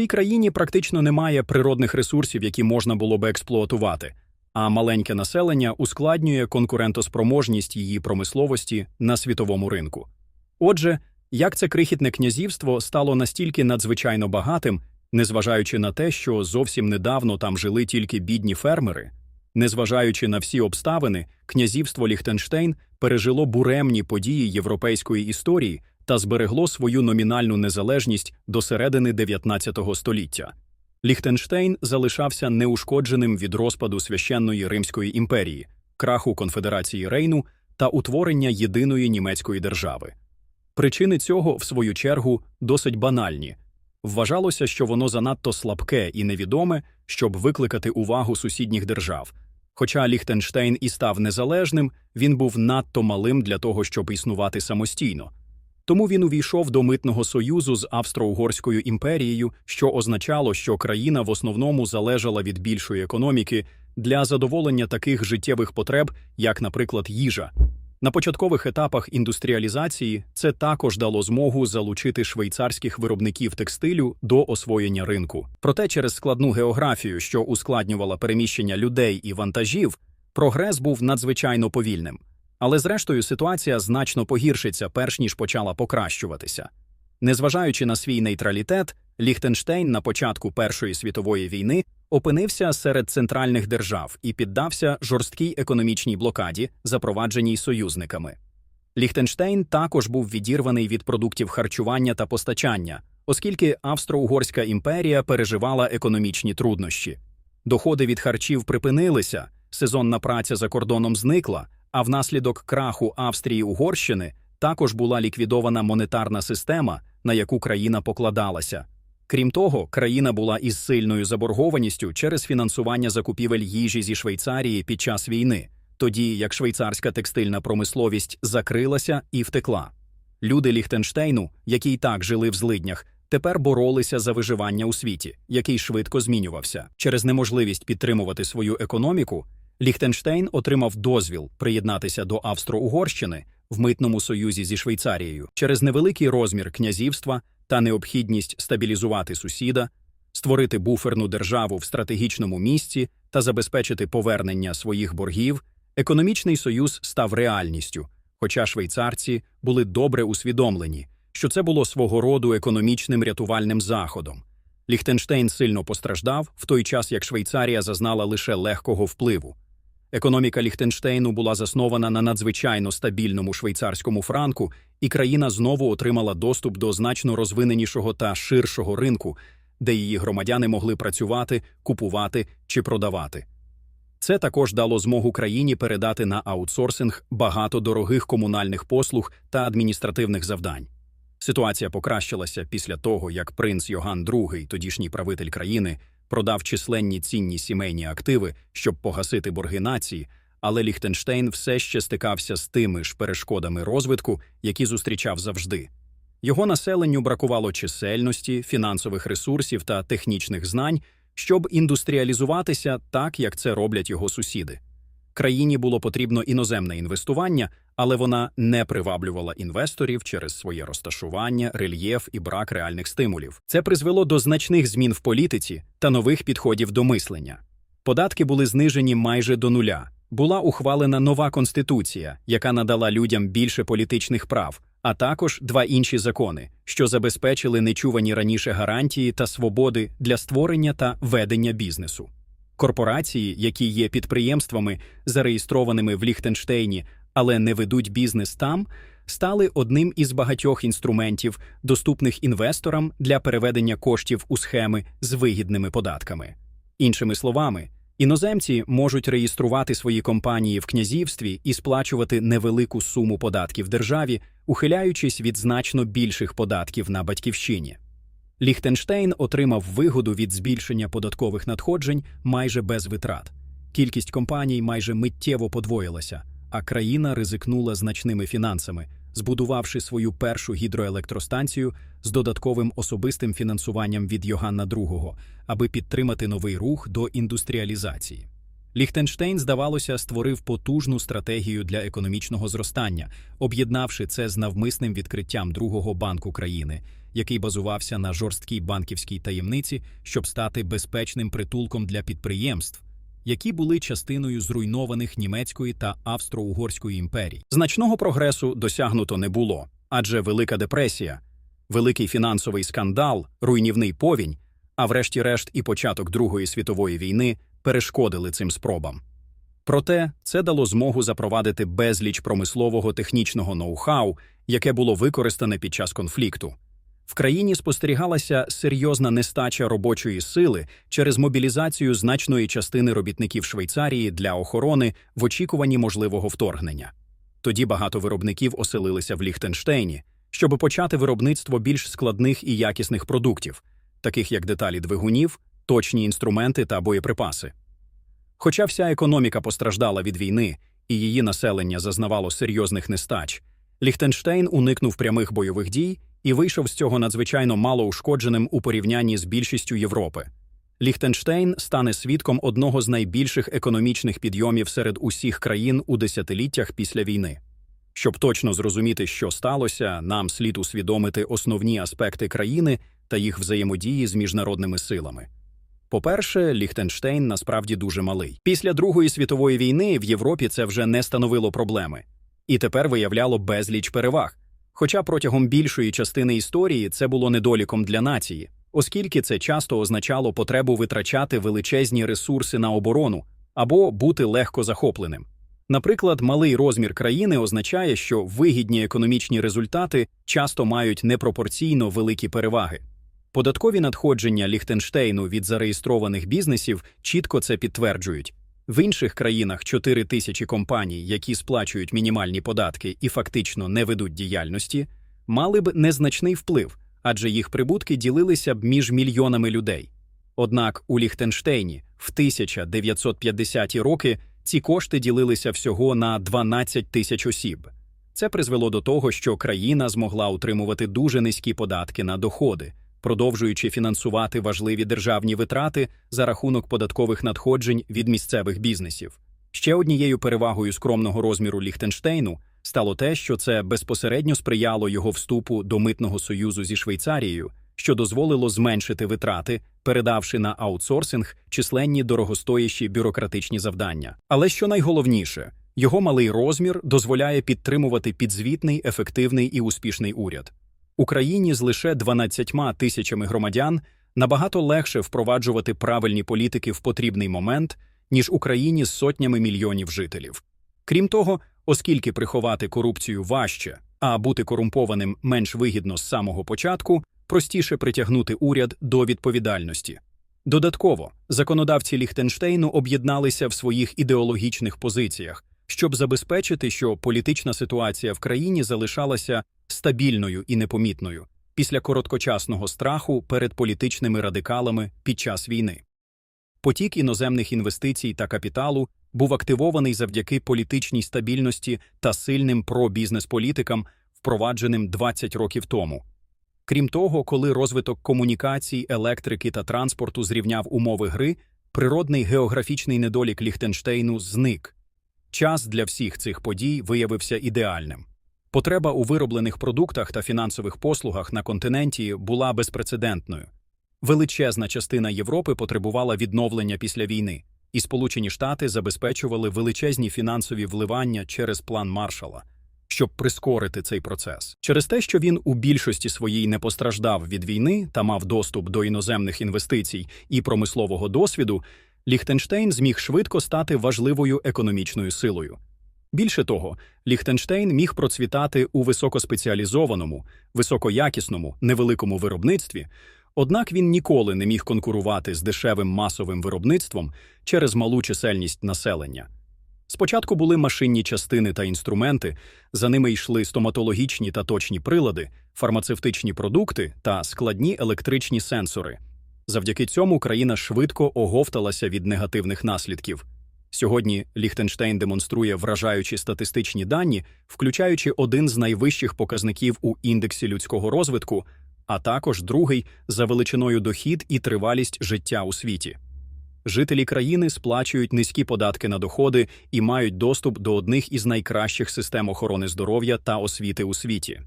цій країні практично немає природних ресурсів, які можна було би експлуатувати, а маленьке населення ускладнює конкурентоспроможність її промисловості на світовому ринку. Отже, як це крихітне князівство стало настільки надзвичайно багатим, незважаючи на те, що зовсім недавно там жили тільки бідні фермери, незважаючи на всі обставини, князівство Ліхтенштейн пережило буремні події європейської історії та зберегло свою номінальну незалежність до середини 19 століття. Ліхтенштейн залишався неушкодженим від розпаду священної Римської імперії, краху конфедерації Рейну та утворення єдиної німецької держави. Причини цього, в свою чергу, досить банальні. Вважалося, що воно занадто слабке і невідоме, щоб викликати увагу сусідніх держав. Хоча Ліхтенштейн і став незалежним, він був надто малим для того, щоб існувати самостійно. Тому він увійшов до митного союзу з Австро-Угорською імперією, що означало, що країна в основному залежала від більшої економіки для задоволення таких життєвих потреб, як, наприклад, їжа. На початкових етапах індустріалізації це також дало змогу залучити швейцарських виробників текстилю до освоєння ринку. Проте через складну географію, що ускладнювала переміщення людей і вантажів, прогрес був надзвичайно повільним. Але зрештою ситуація значно погіршиться, перш ніж почала покращуватися. Незважаючи на свій нейтралітет, Ліхтенштейн на початку Першої світової війни опинився серед центральних держав і піддався жорсткій економічній блокаді, запровадженій союзниками. Ліхтенштейн також був відірваний від продуктів харчування та постачання, оскільки Австро-Угорська імперія переживала економічні труднощі. Доходи від харчів припинилися, сезонна праця за кордоном зникла, а внаслідок краху Австрії Угорщини також була ліквідована монетарна система, на яку країна покладалася. Крім того, країна була із сильною заборгованістю через фінансування закупівель їжі зі Швейцарії під час війни, тоді як швейцарська текстильна промисловість закрилася і втекла. Люди Ліхтенштейну, які й так жили в злиднях, тепер боролися за виживання у світі, який швидко змінювався. Через неможливість підтримувати свою економіку, Ліхтенштейн отримав дозвіл приєднатися до Австро-Угорщини в митному союзі зі Швейцарією через невеликий розмір князівства та необхідність стабілізувати сусіда, створити буферну державу в стратегічному місці та забезпечити повернення своїх боргів, економічний союз став реальністю, хоча швейцарці були добре усвідомлені, що це було свого роду економічним рятувальним заходом. Ліхтенштейн сильно постраждав, в той час як Швейцарія зазнала лише легкого впливу. Економіка Ліхтенштейну була заснована на надзвичайно стабільному швейцарському франку, і країна знову отримала доступ до значно розвиненішого та ширшого ринку, де її громадяни могли працювати, купувати чи продавати. Це також дало змогу країні передати на аутсорсинг багато дорогих комунальних послуг та адміністративних завдань. Ситуація покращилася після того, як принц Йоган II, тодішній правитель країни, продав численні цінні сімейні активи, щоб погасити борги нації, але Ліхтенштейн все ще стикався з тими ж перешкодами розвитку, які зустрічав завжди. Його населенню бракувало чисельності, фінансових ресурсів та технічних знань, щоб індустріалізуватися так, як це роблять його сусіди. Країні було потрібно іноземне інвестування, але вона не приваблювала інвесторів через своє розташування, рельєф і брак реальних стимулів. Це призвело до значних змін в політиці та нових підходів до мислення. Податки були знижені майже до нуля. Була ухвалена нова конституція, яка надала людям більше політичних прав, а також два інші закони, що забезпечили нечувані раніше гарантії та свободи для створення та ведення бізнесу. Корпорації, які є підприємствами, зареєстрованими в Ліхтенштейні, але не ведуть бізнес там, стали одним із багатьох інструментів, доступних інвесторам для переведення коштів у схеми з вигідними податками. Іншими словами, іноземці можуть реєструвати свої компанії в князівстві і сплачувати невелику суму податків державі, ухиляючись від значно більших податків на батьківщині. Ліхтенштейн отримав вигоду від збільшення податкових надходжень майже без витрат. Кількість компаній майже миттєво подвоїлася, а країна ризикнула значними фінансами, збудувавши свою першу гідроелектростанцію з додатковим особистим фінансуванням від Йоганна II, аби підтримати новий рух до індустріалізації. Ліхтенштейн, здавалося, створив потужну стратегію для економічного зростання, об'єднавши це з навмисним відкриттям другого банку країни, який базувався на жорсткій банківській таємниці, щоб стати безпечним притулком для підприємств, які були частиною зруйнованих німецької та австро-угорської імперій. Значного прогресу досягнуто не було, адже Велика депресія, великий фінансовий скандал, руйнівний повінь, а врешті-решт і початок Другої світової війни перешкодили цим спробам. Проте це дало змогу запровадити безліч промислового технічного ноу-хау, яке було використане під час конфлікту. В країні спостерігалася серйозна нестача робочої сили через мобілізацію значної частини робітників Швейцарії для охорони в очікуванні можливого вторгнення. Тоді багато виробників оселилися в Ліхтенштейні, щоб почати виробництво більш складних і якісних продуктів, таких як деталі двигунів, точні інструменти та боєприпаси. Хоча вся економіка постраждала від війни і її населення зазнавало серйозних нестач, Ліхтенштейн уникнув прямих бойових дій і вийшов з цього надзвичайно мало ушкодженим у порівнянні з більшістю Європи. Ліхтенштейн стане свідком одного з найбільших економічних підйомів серед усіх країн у десятиліттях після війни. Щоб точно зрозуміти, що сталося, нам слід усвідомити основні аспекти країни та їх взаємодії з міжнародними силами. По-перше, Ліхтенштейн насправді дуже малий. Після Другої світової війни в Європі це вже не становило проблеми, і тепер виявляло безліч переваг. Хоча протягом більшої частини історії це було недоліком для нації, оскільки це часто означало потребу витрачати величезні ресурси на оборону або бути легко захопленим. Наприклад, малий розмір країни означає, що вигідні економічні результати часто мають непропорційно великі переваги. Податкові надходження Ліхтенштейну від зареєстрованих бізнесів чітко це підтверджують. В інших країнах 4 тисячі компаній, які сплачують мінімальні податки і фактично не ведуть діяльності, мали б незначний вплив, адже їх прибутки ділилися б між мільйонами людей. Однак у Ліхтенштейні в 1950-ті роки ці кошти ділилися всього на 12 тисяч осіб. Це призвело до того, що країна змогла утримувати дуже низькі податки на доходи, продовжуючи фінансувати важливі державні витрати за рахунок податкових надходжень від місцевих бізнесів. Ще однією перевагою скромного розміру Ліхтенштейну стало те, що це безпосередньо сприяло його вступу до митного союзу зі Швейцарією, що дозволило зменшити витрати, передавши на аутсорсинг численні дорогостоящі бюрократичні завдання. Але що найголовніше, його малий розмір дозволяє підтримувати підзвітний, ефективний і успішний уряд. Україні з лише 12 тисячами громадян набагато легше впроваджувати правильні політики в потрібний момент, ніж Україні з сотнями мільйонів жителів. Крім того, оскільки приховати корупцію важче, а бути корумпованим менш вигідно з самого початку, простіше притягнути уряд до відповідальності. Додатково, законодавці Ліхтенштейну об'єдналися в своїх ідеологічних позиціях, щоб забезпечити, що політична ситуація в країні залишалася стабільною і непомітною після короткочасного страху перед політичними радикалами під час війни. Потік іноземних інвестицій та капіталу був активований завдяки політичній стабільності та сильним пробізнес-політикам, впровадженим 20 років тому. Крім того, коли розвиток комунікацій, електрики та транспорту зрівняв умови гри, природний географічний недолік Ліхтенштейну зник. Час для всіх цих подій виявився ідеальним. Потреба у вироблених продуктах та фінансових послугах на континенті була безпрецедентною. Величезна частина Європи потребувала відновлення після війни, і Сполучені Штати забезпечували величезні фінансові вливання через план маршала, щоб прискорити цей процес. Через те, що він у більшості своїй не постраждав від війни та мав доступ до іноземних інвестицій і промислового досвіду, Ліхтенштейн зміг швидко стати важливою економічною силою. Більше того, Ліхтенштейн міг процвітати у високоспеціалізованому, високоякісному, невеликому виробництві, однак він ніколи не міг конкурувати з дешевим масовим виробництвом через малу чисельність населення. Спочатку були машинні частини та інструменти, за ними йшли стоматологічні та точні прилади, фармацевтичні продукти та складні електричні сенсори. Завдяки цьому країна швидко оговталася від негативних наслідків. Сьогодні Ліхтенштейн демонструє вражаючі статистичні дані, включаючи один з найвищих показників у індексі людського розвитку, а також другий за величиною дохід і тривалість життя у світі. Жителі країни сплачують низькі податки на доходи і мають доступ до одних із найкращих систем охорони здоров'я та освіти у світі.